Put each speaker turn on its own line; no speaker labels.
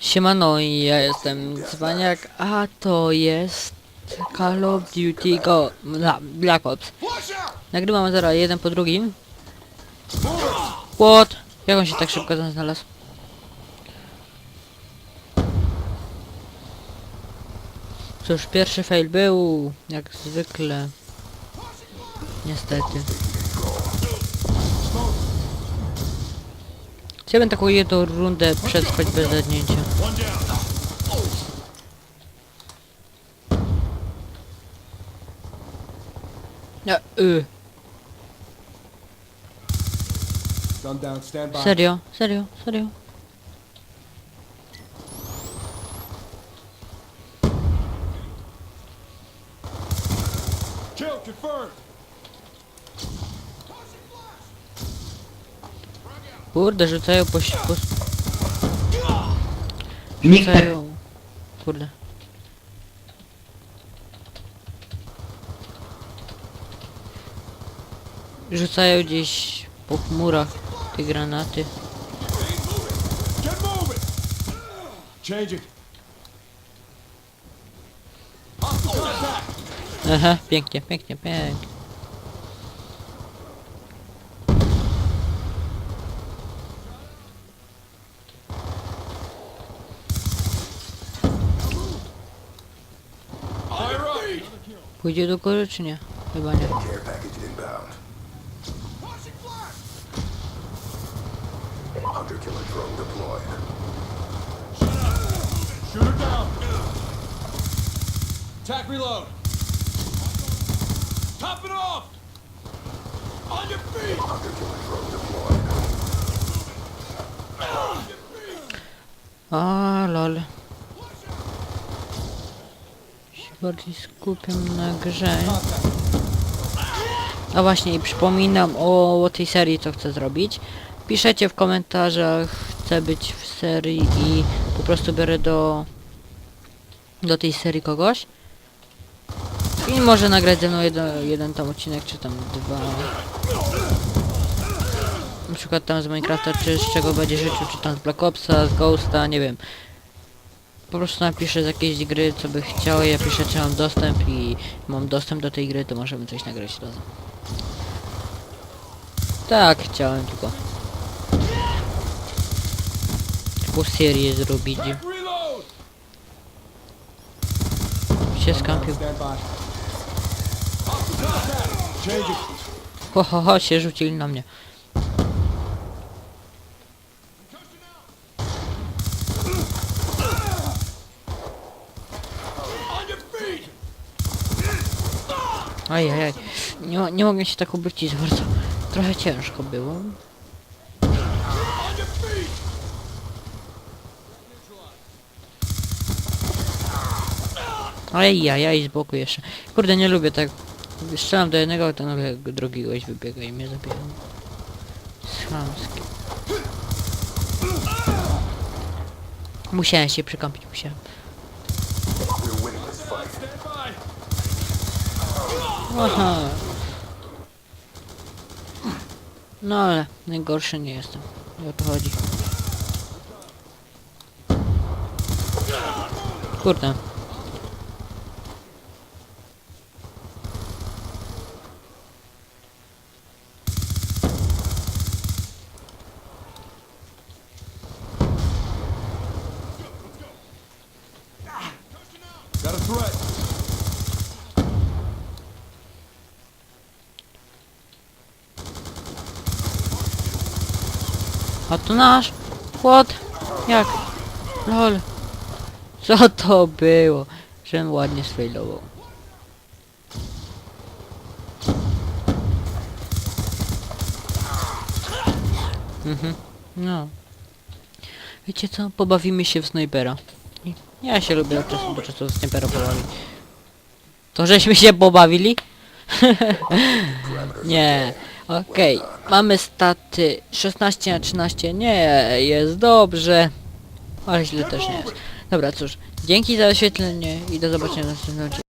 Siemano, ja jestem Cwaniak, a to jest Call of Duty Go... Bla, Black Ops. Nagrywam zaraz jeden po drugim. What? Jak on się tak szybko znalazł? Cóż, pierwszy fail był, jak zwykle. Niestety. Chciałbym taką jedną rundę przetrwać bez zadnięcia. Ja, y, serio, serio, serio.
Kill confirmed.
Kurde, rzucają po... po... Rzucają... Kurde. Rzucają gdzieś po chmurach te granaty. Aha, pięknie, pięknie, pięknie. Pójdzie do góry czy nie? Chyba nie.
Attack reload. Top it off. On your feet. Hunter killer drone deployed.
A lol. Bardziej skupiam na grze. A właśnie przypominam o, o tej serii co chcę zrobić. Piszecie w komentarzach chcę być w serii i po prostu biorę do do tej serii kogoś. I może nagrać ze mną jeden, jeden tam odcinek, czy tam dwa. Na przykład tam z Minecrafta, czy z czego będzie życiu, czy tam z Black Opsa, z Ghosta, nie wiem. Po prostu napiszę z jakiejś gry, co by chciał, ja piszę, czy mam dostęp i mam dostęp do tej gry, to możemy coś nagrać razem. Tak, chciałem tylko. Taką serię zrobić. Się skampił. Ho, ho, ho, się rzucili na mnie. Ajajaj. Nie, nie mogę się tak obrócić bardzo. Trochę ciężko było. Ajajaj, z boku jeszcze. Kurde, nie lubię tak. Strzelam do jednego, a to nagle drugi gość wybiega i mnie zabija. Chamskie. Musiałem się przykąpić, musiałem. Aha. No ale najgorszy nie jestem. Nie o to chodzi. Kurde.
A
to nasz? What? Jak? Lol. Co to było? Że on ładnie sfailował. Mhm. No. Wiecie co? Pobawimy się w snajpera. Ja się lubię od czasu do czasu w snajpera pobawić. To żeśmy się pobawili? Nie. Okej, mamy staty 16 na 13, nie jest dobrze, ale źle też nie jest. Dobra, cóż, dzięki za oświetlenie i do zobaczenia w następnym.